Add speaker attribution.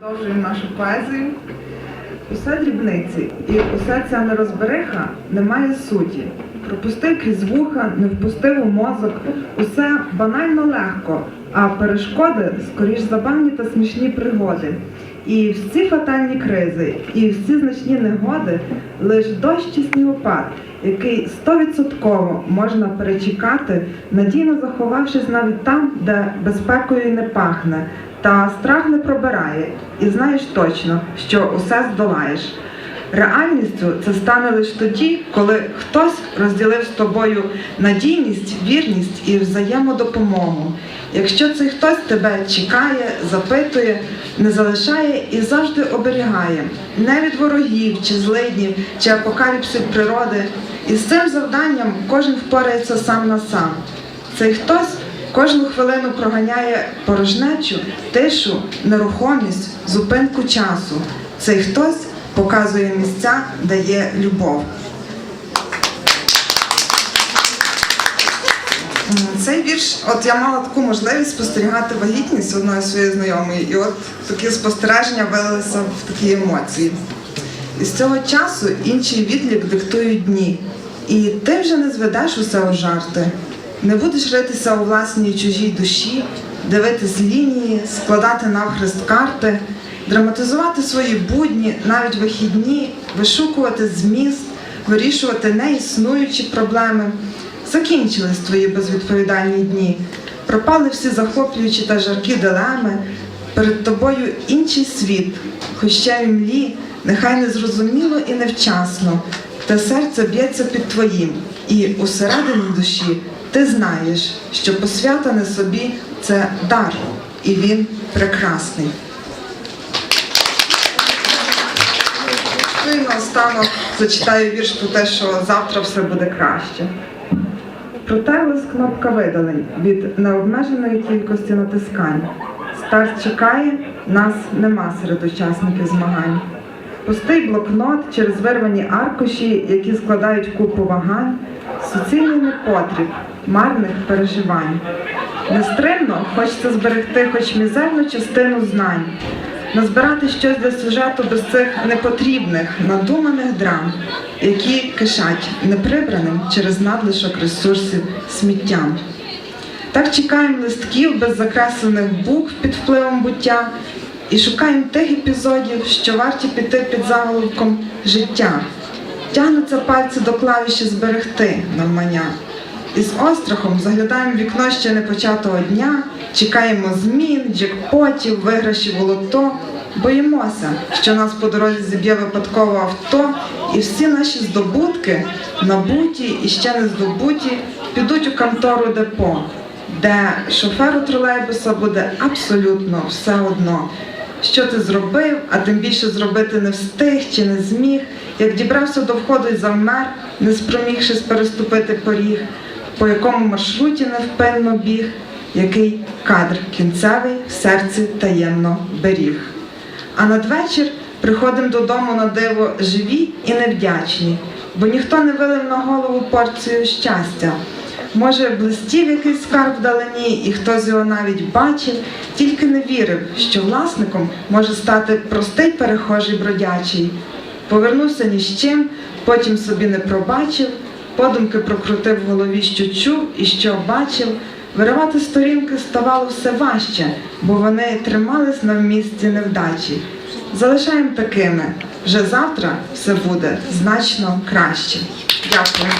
Speaker 1: Продовжуємо нашу поезію. Усе дрібниці, і уся ця нерозбериха не має суті. Пропустив крізь вуха, не впустив у мозок. Усе банально легко, а перешкоди скоріш забавні та смішні пригоди. І всі фатальні кризи, і всі значні негоди лиш дощ чи снігопад, який стовідсотково можна перечекати, надійно заховавшись навіть там, де безпекою не пахне, та страх не пробирає, і знаєш точно, що усе здолаєш. Реальністю це стане лише тоді, коли хтось розділив з тобою надійність, вірність і взаємодопомогу. Якщо цей хтось тебе чекає, запитує, не залишає і завжди оберігає, не від ворогів чи злиднів, чи апокаліпсів природи. І з цим завданням кожен впорається сам на сам. Цей хтось кожну хвилину проганяє порожнечу, тишу, нерухомість, зупинку часу. Цей хтось показує місця, дає любов. Цей вірш, от я мала таку можливість спостерігати вагітність одної своєї знайомої, і от такі спостереження вилилися в такі емоції. І з цього часу інший відлік диктують дні. І ти вже не зведеш усе у жарти, не будеш ритися у власній чужій душі, дивитись лінії, складати навхрест карти, драматизувати свої будні, навіть вихідні, вишукувати зміст, вирішувати неіснуючі проблеми. Закінчились твої безвідповідальні дні, пропали всі захоплюючі та жаркі дилеми. Перед тобою інший світ, хоч ще в імлі, нехай не зрозуміло і невчасно, те серце б'ється під твоїм, і усередині душі ти знаєш, що посвята на собі це дар, і він прекрасний. Ну і наостанок зачитаю вірш про те, що завтра все буде краще. Проте лист кнопка видалень від необмеженої кількості натискань. Старт чекає, нас нема серед учасників змагань. Пустий блокнот через вирвані аркуші, які складають купу вагань, суцільний непотріб, марних переживань. Нестримно хочеться зберегти хоч мізерну частину знань, назбирати щось для сюжету без цих непотрібних, надуманих драм, які кишать неприбраним через надлишок ресурсів сміттям. Так чекаємо листків без закреслених букв під впливом буття і шукаємо тих епізодів, що варті піти під заголовком життя. Тягнуться пальці до клавіші зберегти навмання. І з острахом заглядаємо вікно ще непочатого дня, чекаємо змін, джекпотів, виграшів у лото. Боїмося, що нас по дорозі зіб'є випадково авто, і всі наші здобутки, набуті і ще не здобуті, підуть у контору депо, де шоферу тролейбуса буде абсолютно все одно, що ти зробив, а тим більше зробити не встиг чи не зміг, як дібрався до входу і завмер, не спромігшись переступити поріг, по якому маршруті невпинно біг, який кадр кінцевий в серці таємно беріг. А надвечір приходимо додому на диво живі і невдячні, бо ніхто не вилив на голову порцію щастя. Може, блистів якийсь скарб вдалині, і хтось його навіть бачив, тільки не вірив, що власником може стати простий перехожий бродячий. Повернувся ні з чим, потім собі не пробачив, подумки прокрутив в голові, що чув і що бачив. Виривати сторінки ставало все важче, бо вони тримались на місці невдачі. Залишаємо такими. Вже завтра все буде значно краще. Дякую.